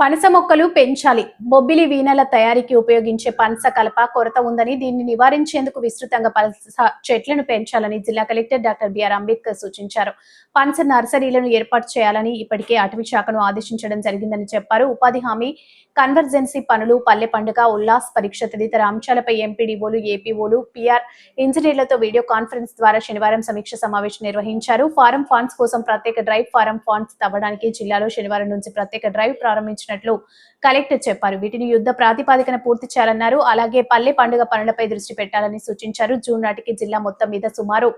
పనస మొక్కలు పెంచాలి. బొబ్బిలి వీణల తయారీకి ఉపయోగించే పనస కలప కొరత ఉందని దీన్ని నివారించేందుకు విస్తృతంగా పనస చెట్లను పెంచాలని జిల్లా కలెక్టర్ డాక్టర్ బిఆర్ అంబేద్కర్ సూచించారు. పనస నర్సరీలను ఏర్పాటు చేయాలని ఇప్పటికే అటవీ శాఖను ఆదేశించడం జరిగిందని చెప్పారు. ఉపాధి హామీ కన్వర్జెన్సీ పనులు పల్లె పండుగ ఉల్లాస్ పరీక్ష తదితర అంశాలపై ఎంపీడీఓలు ఏపీఓలు పిఆర్ ఇంజనీర్లతో వీడియో కాన్ఫరెన్స్ ద్వారా శనివారం సమీక్ష సమావేశం నిర్వహించారు. ఫారం ఫండ్స్ కోసం ప్రత్యేక డ్రైవ్ ఫారం ఫండ్స్ తవ్వడానికి జిల్లాలో శనివారం నుంచి ప్రత్యేక డ్రైవ్ ప్రారంభించారు నిర్వహించినట్లు కలెక్టర్ చెప్పారు. వీటిని యుద్ధ ప్రాతిపాదికన పూర్తి చేయాలన్నారు. అలాగే పల్లె పండుగ పనులపై దృష్టి పెట్టాలని సూచించారు. జూన్ నాటికి జిల్లా మొత్తం మీద సుమారు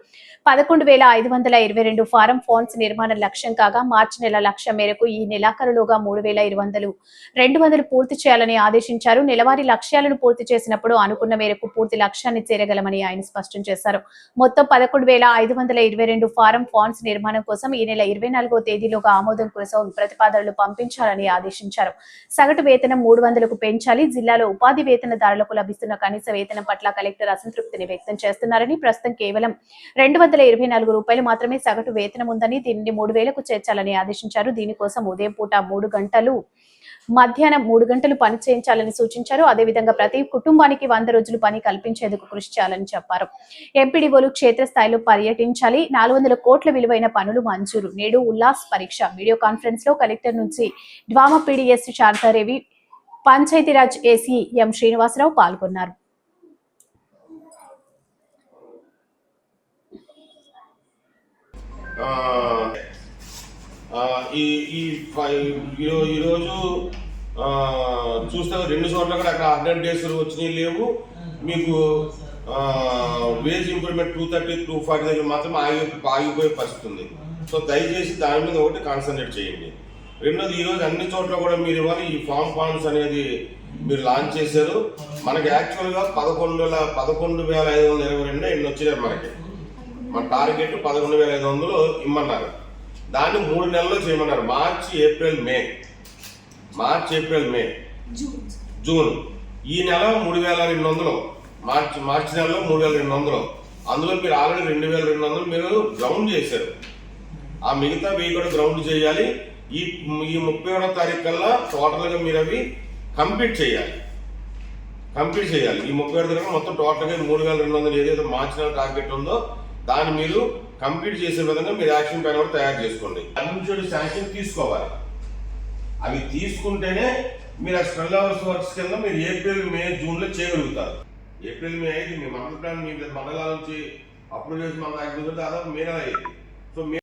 పదకొండు వేల ఐదు వందల ఇరవై రెండు ఫారం ఫోన్స్ నిర్మాణ లక్ష్యం కాగా మార్చి నెల లక్ష్యం మేరకు ఈ నెలాఖరులోగా మూడు వేల ఇరవై వందలు రెండు వందలు పూర్తి చేయాలని ఆదేశించారు. నెలవారీ లక్ష్యాలను పూర్తి చేసినప్పుడు అనుకున్న మేరకు పూర్తి లక్ష్యాన్ని చేరగలమని ఆయన స్పష్టం చేశారు. మొత్తం పదకొండు వేల ఐదు వందల ఇరవై రెండు ఫారం ఫాండ్స్ నిర్మాణం కోసం ఈ నెల ఇరవై నాలుగో తేదీలోగా ఆమోదం కోసం ప్రతిపాదనలు పంపించాలని ఆదేశించారు. సగటు వేతనం మూడు వందలకు పెంచాలి. జిల్లాలో ఉపాధి వేతనదారులకు లభిస్తున్న కనీస వేతనం పట్ల కలెక్టర్ అసంతృప్తిని వ్యక్తం చేస్తున్నారని ప్రస్తుతం కేవలం రెండు వందల ఇరవై నాలుగు రూపాయలు మాత్రమే సగటు వేతనం ఉందని దీనిని మూడు వేలకు చేర్చాలని ఆదేశించారు. దీనికోసం ఉదయం పూట మూడు గంటలు మధ్యాహ్నం మూడు గంటలు పని చేయించాలని సూచించారు. అదేవిధంగా ప్రతి కుటుంబానికి వంద రోజులు పని కల్పించేందుకు కృషి చేయాలని చెప్పారు. ఎంపీడీఓలు క్షేత్రస్థాయిలో పర్యటించాలి. నాలుగు వందల కోట్ల విలువైన పనులు మంజూరు. నేడు ఉల్లాస్ పరీక్ష. వీడియో కాన్ఫరెన్స్లో కలెక్టర్ నుంచి DWMA PDs Sharadadevi Panchayati Raj AC M Srinivasarao పాల్గొన్నారు. ఈ ఈరోజు చూస్తే రెండు చోట్ల కూడా అక్కడ హండ్రెడ్ డేస్ వచ్చినాయి లేవు. మీకు wage improvement two thirty two forty దగ్గర మాత్రం ఆగి ఆగిపోయే పరిస్థితి ఉంది. సో దయచేసి దాని మీద ఒకటి కాన్సన్ట్రేట్ చేయండి. రెండోది ఈరోజు అన్ని చోట్ల కూడా మీరు ఇవ్వాలి. ఈ ఫామ్ ఫార్మ్స్ అనేది మీరు లాంచ్ చేశారు. మనకి యాక్చువల్గా పదకొండు వేల పదకొండు వేల ఐదు వందల ఇరవై రెండు ఎన్ని వచ్చినాయి మనకి? మన టార్గెట్ పదకొండు వేల ఐదు వందలు ఇమ్మన్నారు. దాన్ని మూడు నెలల్లో చేయమన్నారు. March April May. March April May. June. ఈ నెల మూడు వేల రెండు వందలు. మార్చి మార్చి నెలలో మూడు వేల రెండు వందలు. అందులో మీరు ఆల్రెడీ రెండు వేల రెండు వందలు మీరు గ్రౌండ్ చేశారు. ఆ మిగతా వెయ్యి కూడా గ్రౌండ్ చేయాలి. ఈ ఈ ముప్పై ఒకటో తారీఖు కల్లా టోటల్గా మీరు అవి కంప్లీట్ చేయాలి. కంప్లీట్ చేయాలి. ఈ ముప్పై ఏడు తారీఖు మొత్తం టోటల్గా మూడు వేల రెండు వందలు ఏదైతే మార్చి నెల టార్గెట్ ఉందో దాన్ని మీరు కంప్లీట్ చేసే విధంగా మీరు యాక్షన్ ప్లాన్ కూడా తయారు చేసుకోండి. అన్నింటి శాంక్షన్ తీసుకోవాలి. అవి తీసుకుంటేనే మీరు ఆ స్పెల్ అవర్స్ వర్క్స్ కింద మీరు ఏప్రిల్ మే జూన్లో చేయగలుగుతారు. ఏప్రిల్ మే అయితే మీ మండల ప్లాన్ మీ మండలాల నుంచి అప్రూవ్ చేసి మన దాకా దాదాపు మే నెల సో మే